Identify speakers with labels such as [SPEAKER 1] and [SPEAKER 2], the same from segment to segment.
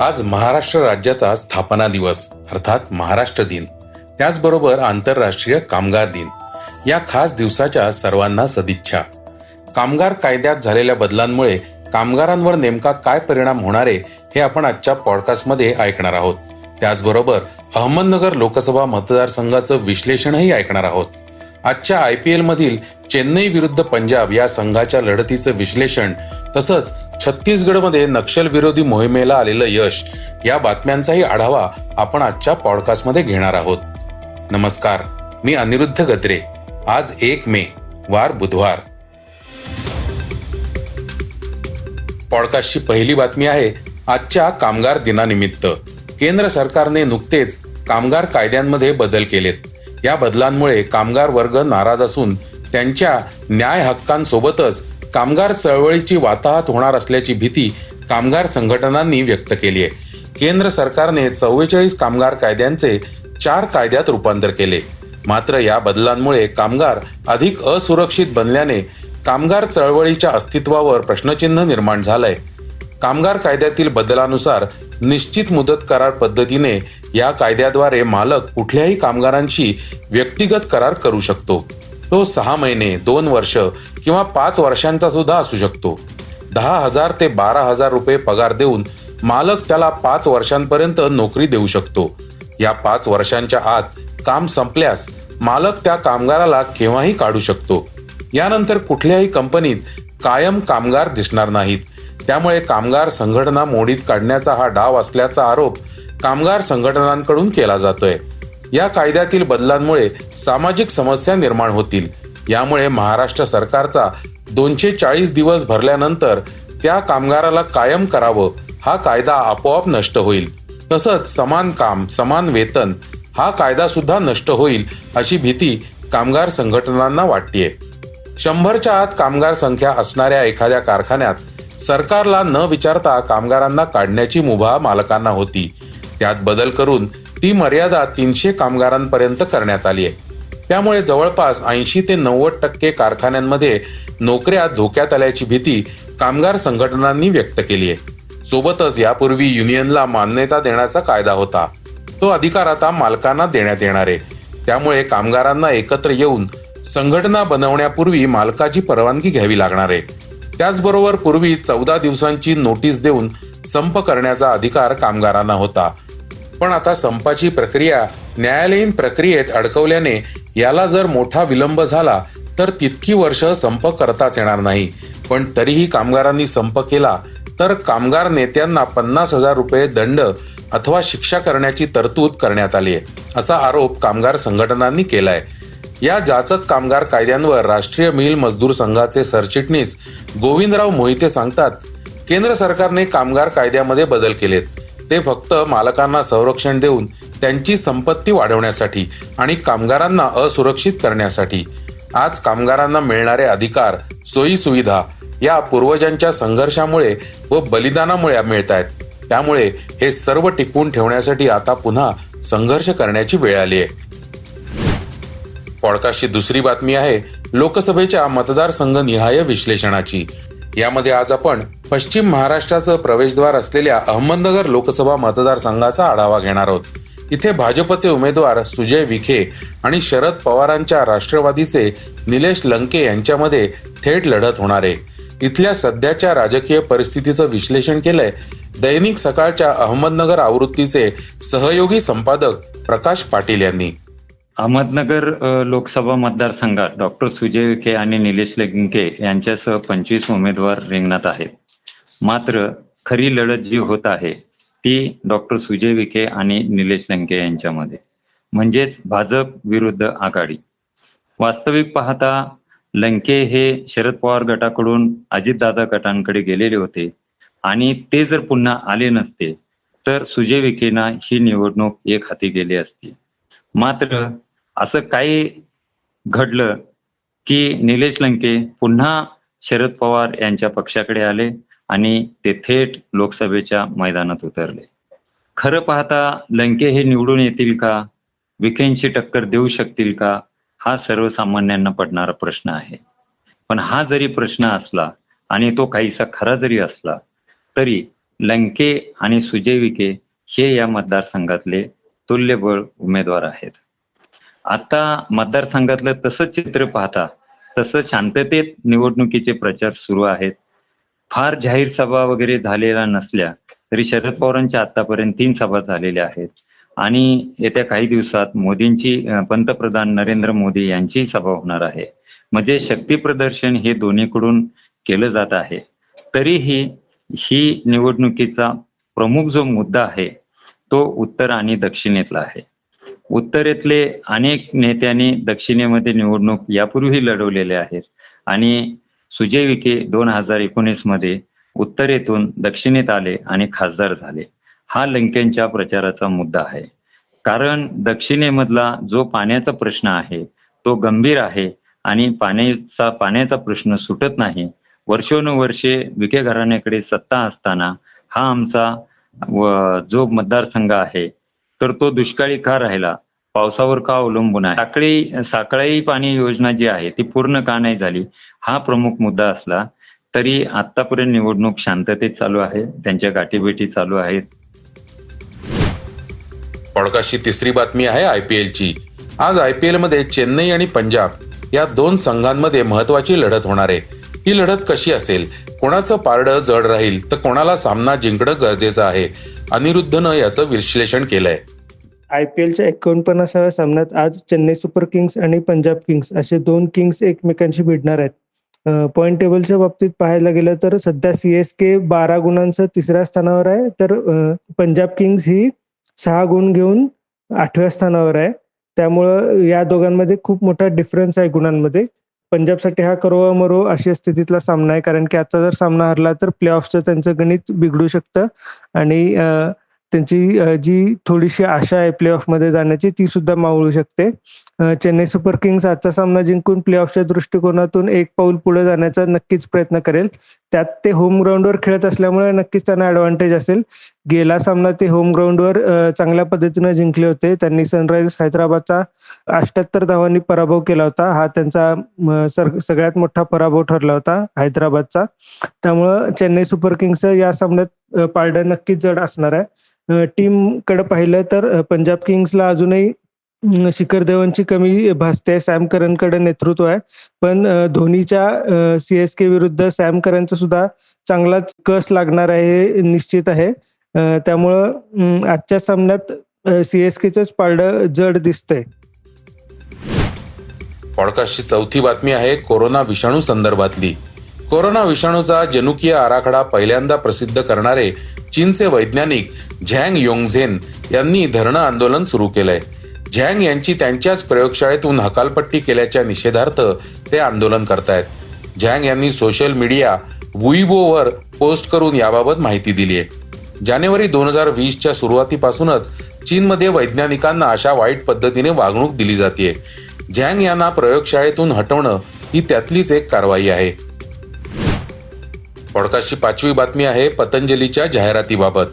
[SPEAKER 1] आज महाराष्ट्र राज्याचा स्थापना दिवस अर्थात महाराष्ट्र दिन. त्याचबरोबर आंतरराष्ट्रीय कामगार दिन. या खास दिवसाच्या सर्वांना सदिच्छा. कामगार कायद्यात झालेल्या बदलांमुळे कामगारांवर नेमका काय परिणाम होणारे हे आपण आजच्या पॉडकास्टमध्ये ऐकणार आहोत. त्याचबरोबर अहमदनगर लोकसभा मतदारसंघाचं विश्लेषणही ऐकणार आहोत. आजच्या आय पी एलमधील चेन्नई विरुद्ध पंजाब या संघाच्या लढतीचं विश्लेषण तसंच छत्तीसगडमध्ये नक्षलविरोधी मोहिमेला आलेलं यश या बातम्यांचाही आढावा आपण आजच्या पॉडकास्टमध्ये घेणार आहोत. नमस्कार मी अनिरुद्ध गद्रे. आज एक मे वार बुधवार. पॉडकास्टची पहिली बातमी आहे आजच्या कामगार दिनानिमित्त. केंद्र सरकारने नुकतेच कामगार कायद्यांमध्ये बदल केलेत. या बदलांमुळे कामगार वर्ग नाराज असून त्यांच्या न्याय हक्कांसोबतच कामगार चळवळीची वाताहत होणार असल्याची भीती कामगार संघटनांनी व्यक्त केली आहे. केंद्र सरकारने चव्वेचाळीस कामगार कायद्यांचे चार कायद्यात रूपांतर केले. मात्र या बदलांमुळे कामगार अधिक असुरक्षित बनल्याने कामगार चळवळीच्या अस्तित्वावर प्रश्नचिन्ह निर्माण झालंय. कामगार कायद्यातील बदलानुसार निश्चित मुदत करार पद्धतीने या कायद्याद्वारे मालक कुठल्याही कामगारांशी व्यक्तिगत करार करू शकतो. तो सहा महिने दोन वर्ष किंवा पाच वर्षांचा सुद्धा असू शकतो. दहा हजार ते बारा हजार रुपये पगार देऊन मालक त्याला पाच वर्षांपर्यंत नोकरी देऊ शकतो. या पाच वर्षांच्या आत काम संपल्यास मालक त्या कामगाराला केव्हाही काढू शकतो. यानंतर कुठल्याही कंपनीत कायम कामगार दिसणार नाहीत. त्यामुळे कामगार संघटना मोडीत काढण्याचा हा डाव असल्याचा आरोप कामगार संघटनांकडून केला जातोय. या कायद्यातील बदलांमुळे सामाजिक समस्या निर्माण होतील. यामुळे महाराष्ट्र सरकारचा दोनशे चाळीस दिवस भरल्यानंतर त्या कामगाराला कायम करावं हा कायदा आपोआप नष्ट होईल. तसंच समान काम समान वेतन हा कायदा सुद्धा नष्ट होईल अशी भीती कामगार संघटनांना वाटतेय. शंभरच्या आत कामगार संख्या असणाऱ्या एखाद्या कारखान्यात सरकारला न विचारता कामगारांना काढण्याची मुभा मालकांना होती. त्यात बदल करून ती मर्यादा तीनशे कामगारांपर्यंत करण्यात आली आहे. त्यामुळे जवळपास ऐंशी ते नव्वद टक्के कारखान्यांमध्ये नोकऱ्या धोक्यात आल्याची भीती कामगार संघटनांनी व्यक्त केली आहे. सोबतच यापूर्वी युनियनला मान्यता देण्याचा कायदा होता. तो अधिकार आता मालकांना देण्यात येणार आहे. त्यामुळे कामगारांना एकत्र येऊन संघटना बनवण्यापूर्वी मालकाची परवानगी घ्यावी लागणार आहे. त्याचबरोबर पूर्वी चौदा दिवसांची नोटीस देऊन संप करण्याचा अधिकार कामगारांना होता. पण आता संपाची प्रक्रिया न्यायालयीन प्रक्रियेत अडकवल्याने याला जर मोठा विलंब झाला तर तितकी वर्ष संप करताच येणार नाही. पण तरीही कामगारांनी संप केला तर कामगार नेत्यांना पन्नास हजार रुपये दंड अथवा शिक्षा करण्याची तरतूद करण्यात आली आहे असा आरोप कामगार संघटनांनी केलाय. या जाचक कामगार कायद्यांवर राष्ट्रीय मिल मजदूर संघाचे सरचिटणीस गोविंदराव मोहिते सांगतात केंद्र सरकारने कामगार कायद्यामध्ये बदल केलेत. ते फक्त मालकांना संरक्षण देऊन त्यांची संपत्ती वाढवण्यासाठी आणि कामगारांना असुरक्षित करण्यासाठी. आज कामगारांना मिळणारे अधिकार सोयी सुविधा या पूर्वजांच्या संघर्षामुळे व बलिदानामुळे मिळत आहेत त्यामुळे हे सर्व टिकवून ठेवण्यासाठी आता पुन्हा संघर्ष करण्याची वेळ आली आहे पॉडकास्टची दुसरी बातमी आहे लोकसभेच्या मतदारसंघ निहाय विश्लेषणाची. यामध्ये आज आपण पश्चिम महाराष्ट्राचं प्रवेशद्वार असलेल्या अहमदनगर लोकसभा मतदारसंघाचा आढावा घेणार आहोत. इथे भाजपचे उमेदवार सुजय विखे आणि शरद पवारांच्या राष्ट्रवादीचे निलेश लंके यांच्यामध्ये थेट लढत होणार आहे. इथल्या सध्याच्या राजकीय परिस्थितीचं विश्लेषण केलंय दैनिक सकाळच्या अहमदनगर आवृत्तीचे सहयोगी संपादक प्रकाश पाटील यांनी.
[SPEAKER 2] अहमदनगर लोकसभा मतदारसंघात डॉक्टर सुजय विखे आणि निलेश लंके यांच्यासह पंचवीस उमेदवार रिंगणात आहेत. मात्र खरी लढत जी होत आहे ती डॉक्टर सुजय विखे आणि निलेश लंके यांच्यामध्ये. म्हणजेच भाजप विरुद्ध आघाडी. वास्तविक पाहता लंके हे शरद पवार गटाकडून अजितदादा गटांकडे गेलेले होते आणि ते जर पुन्हा आले नसते तर सुजय विखेना ही निवडणूक एक हाती गेली असती. मात्र असं काही घडलं की निलेश लंके पुन्हा शरद पवार यांच्या पक्षाकडे आले आणि ते थेट लोकसभेच्या मैदानात उतरले. खरं पाहता लंके हे निवडून येतील का? विखेंची टक्कर देऊ शकतील का? हा सर्वसामान्यांना पडणारा प्रश्न आहे. पण हा जरी प्रश्न असला आणि तो काहीसा खरा जरी असला तरी लंके आणि सुजय विखे हे या मतदारसंघातले तुल्यबळ उमेदवार आहेत. आता मतदारसंघातलं तसं चित्र पाहता तसं शांततेत निवडणुकीचे प्रचार सुरू आहेत. फार जाहीर सभा वगैरे झालेल्या नसल्या तरी शरद पवारांच्या आतापर्यंत तीन सभा झालेल्या आहेत. आणि येत्या काही दिवसात मोदींची पंतप्रधान नरेंद्र मोदी यांची सभा होणार आहे. म्हणजे शक्ती प्रदर्शन हे दोन्हीकडून केलं जात आहे. तरीही ही निवडणुकीचा प्रमुख जो मुद्दा आहे तो उत्तर आणि दक्षिणेतला आहे. उत्तरेतले अनेक नेत्यांनी दक्षिणेमध्ये निवडणूक यापूर्वी लढवलेले आहेत. आणि सुजय विखे दोन हजार एकोणीसमध्ये उत्तरेतून दक्षिणेत आले आणि खासदार झाले. हा लंकेंच्या प्रचाराचा मुद्दा आहे. कारण दक्षिणेमधला जो पाण्याचा प्रश्न आहे तो गंभीर आहे आणि पाण्याचा पाण्याचा प्रश्न सुटत नाही. वर्षोनुवर्षे विखे घराण्याकडे सत्ता असताना हा आमचा व- जो मतदारसंघ आहे तर तो दुष्काळी का राहिला? पावसावर का अवलंबून आहे? साखळी साखळी पाणी योजना जी आहे ती पूर्ण का नाही झाली? हा प्रमुख मुद्दा असला तरी आतापर्यंत निवडणूक शांततेत चालू आहे त्यांच्या गाठीभेटी चालू आहेत.
[SPEAKER 1] पॉडकास्टची तिसरी बातमी आहे आयपीएलची आज आयपीएलमध्ये चेन्नई आणि पंजाब या दोन संघांमध्ये महत्वाची लढत होणार आहे. ही लढत कशी असेल? कोणाचं पारडं जड राहील? तर कोणाला सामना जिंकणं गरजेचं आहे? अनिरुद्धनं याचं विश्लेषण केलंय.
[SPEAKER 3] आय पी एलच्या एकोणपन्नासाव्या सामन्यात आज चेन्नई सुपर किंग्स आणि पंजाब किंग्स असे दोन किंग्स एकमेकांशी भिडणार आहेत. पॉइंट टेबलच्या बाबतीत पाहायला गेलं तर सध्या सी एस के बारा गुणांचं तिसऱ्या स्थानावर आहे. तर पंजाब किंग्स ही सहा गुण घेऊन आठव्या स्थानावर आहे. त्यामुळं या दोघांमध्ये खूप मोठा डिफरन्स आहे गुणांमध्ये. पंजाबसाठी हा करो मरो अशी स्थितीतला सामना आहे. कारण की आता जर सामना हरला तर प्ले ऑफचं त्यांचं गणित बिघडू शकतं. आणि त्यांची जी थोडीशी आशा आहे प्ले जाण्याची ती सुद्धा मावळू शकते. चेन्नई सुपर किंग्स आजचा सामना जिंकून प्ले ऑफच्या दृष्टिकोनातून एक पाऊल पुढे जाण्याचा नक्कीच प्रयत्न करेल. त्यात ते होम ग्राउंडवर खेळत असल्यामुळे नक्कीच त्यांना ऍडव्हान्टेज असेल. गेला सामना ते होम ग्राउंडवर चांगल्या पद्धतीने जिंकले होते. त्यांनी सनरायझर्स हैदराबादचा अष्ट्याहत्तर धावांनी पराभव केला होता. हा त्यांचा सर- सगळ्यात मोठा पराभव ठरला होता हैदराबादचा. त्यामुळं चेन्नई सुपर किंग्स या सामन्यात पारडं नक्कीच जड असणार आहे. टीमकडे पाहिलं तर पंजाब किंग्सला अजूनही शिखर धवनची कमी भासते सॅम करनकडे नेतृत्व आहे. पण धोनीच्या सी एस के विरुद्ध सॅम करनचा सुद्धा चांगलाच कस लागणार आहे हे निश्चित आहे. त्यामुळं आजच्या सामन्यात सी एस केच पारडं जड दिसतंय.
[SPEAKER 1] पॉडकास्टची चौथी बातमी आहे कोरोना विषाणू संदर्भातली. कोरोना विषाणूचा जनुकीय आराखडा पहिल्यांदा प्रसिद्ध करणारे चीनचे वैज्ञानिक झँग योंगझेन यांनी धरणं आंदोलन सुरू केलंय. झँग यांची त्यांच्याच प्रयोगशाळेतून हकालपट्टी केल्याच्या निषेधार्थ ते आंदोलन करतायत. झँग यांनी सोशल मीडिया वुईबोवर पोस्ट करून याबाबत माहिती दिली आहे. जानेवारी दोन हजार वीसच्या सुरुवातीपासूनच चीनमध्ये वैज्ञानिकांना अशा वाईट पद्धतीने वागणूक दिली जाते झँग यांना प्रयोगशाळेतून हटवणं ही त्यातलीच एक कारवाई आहे. पॉडकास्टची पाचवी बातमी आहे पतंजलीच्या जाहिरातीबाबत.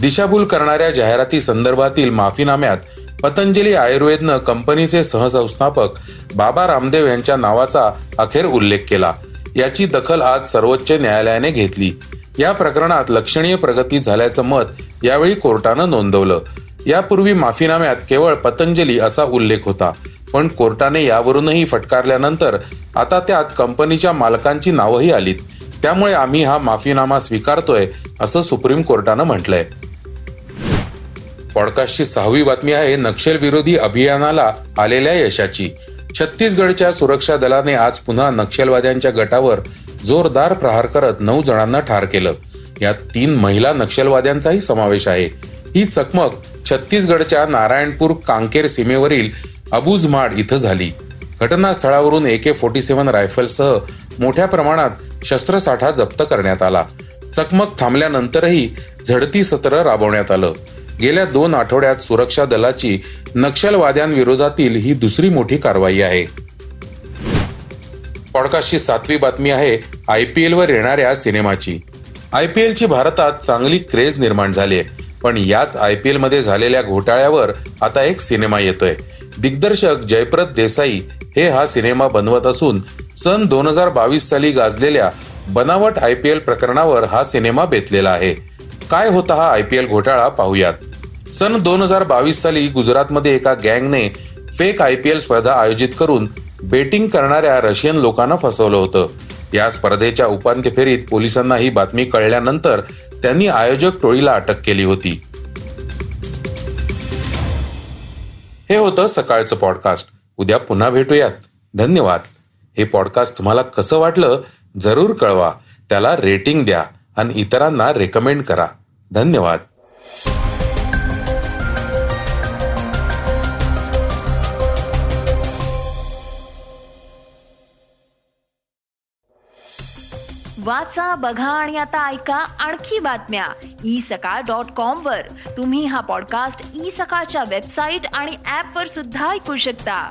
[SPEAKER 1] दिशाभूल करणाऱ्या जाहिराती संदर्भातील माफीनाम्यात पतंजली आयुर्वेदनं कंपनीचे सहसंस्थापक बाबा रामदेव यांच्या नावाचा अखेर उल्लेख केला. याची दखल आज सर्वोच्च न्यायालयाने घेतली. या प्रकरणात लक्षणीय प्रगती झाल्याचं मत यावेळी कोर्टानं नोंदवलं. यापूर्वी माफीनाम्यात केवळ पतंजली असा उल्लेख होता पण कोर्टाने यावरूनही फटकारल्यानंतर आता त्यात कंपनीच्या मालकांची नावंही आलीत. त्यामुळे आम्ही हा माफीनामा स्वीकारतोय असं सुप्रीम कोर्टानं म्हटलंय. पॉडकास्टची सहावी बातमी आहे नक्षल विरोधी अभियानाला आलेल्या यशाची. छत्तीसगडच्या सुरक्षा दलाने आज पुन्हा नक्षलवाद्यांच्या गटावर जोरदार प्रहार करत नऊ जणांना ठार केलं. यात तीन महिला नक्षलवाद्यांचाही समावेश आहे. ही चकमक छत्तीसगडच्या नारायणपूर कांकेर सीमेवरील अबुझमाड इथं झाली. घटनास्थळावरून ए के फोर्टी सेव्हन रायफलसह मोठ्या प्रमाणात शस्त्रसाठा जप्त करण्यात आला. चकमक थांबल्यानंतरही झडती सत्र राबवण्यात आलं. गेल्या दोन आठवड्यात सुरक्षा दलाची नक्षलवाद्यांविरोधातील ही दुसरी मोठी कारवाई आहे. पॉडकास्टची सातवी बातमी आहे आय पी एलवर येणाऱ्या सिनेमाची. आय पी एलची भारतात चांगली क्रेज निर्माण झाली आहे पण याच आय पी एलमध्ये झालेल्या घोटाळ्यावर आता एक सिनेमा येतोय. दिग्दर्शक जयप्रत देसाई हे हा सिनेमा बनवत असून सन दोन हजार बावीस साली गाजलेल्या बनावट आय पी एल प्रकरणावर हा सिनेमा बेतलेला आहे. काय होता हा आय पी एल घोटाळा पाहूयात. सन दोन हजार बावीस साली गुजरातमध्ये एका गँगने फेक आय पी एल स्पर्धा आयोजित करून बेटिंग करणाऱ्या रशियन लोकांना फसवलं होतं. या स्पर्धेच्या उपांत्य फेरीत पोलिसांना ही बातमी कळल्यानंतर त्यांनी आयोजक टोळीला अटक केली होती. हे होतं सकाळचं पॉडकास्ट. उद्या पुन्हा भेटूयात. धन्यवाद. हे पॉडकास्ट तुम्हाला कसं वाटलं जरूर कळवा. त्याला रेटिंग द्या आणि इतरांना रेकमेंड करा. धन्यवाद.
[SPEAKER 4] वाचा बघा आणि आता ऐका आणखी बातम्या. ई सकाळ डॉट कॉम वर. तुम्ही हा पॉडकास्ट ई सकाळच्या वेबसाईट आणि ऍप वर सुद्धा ऐकू शकता.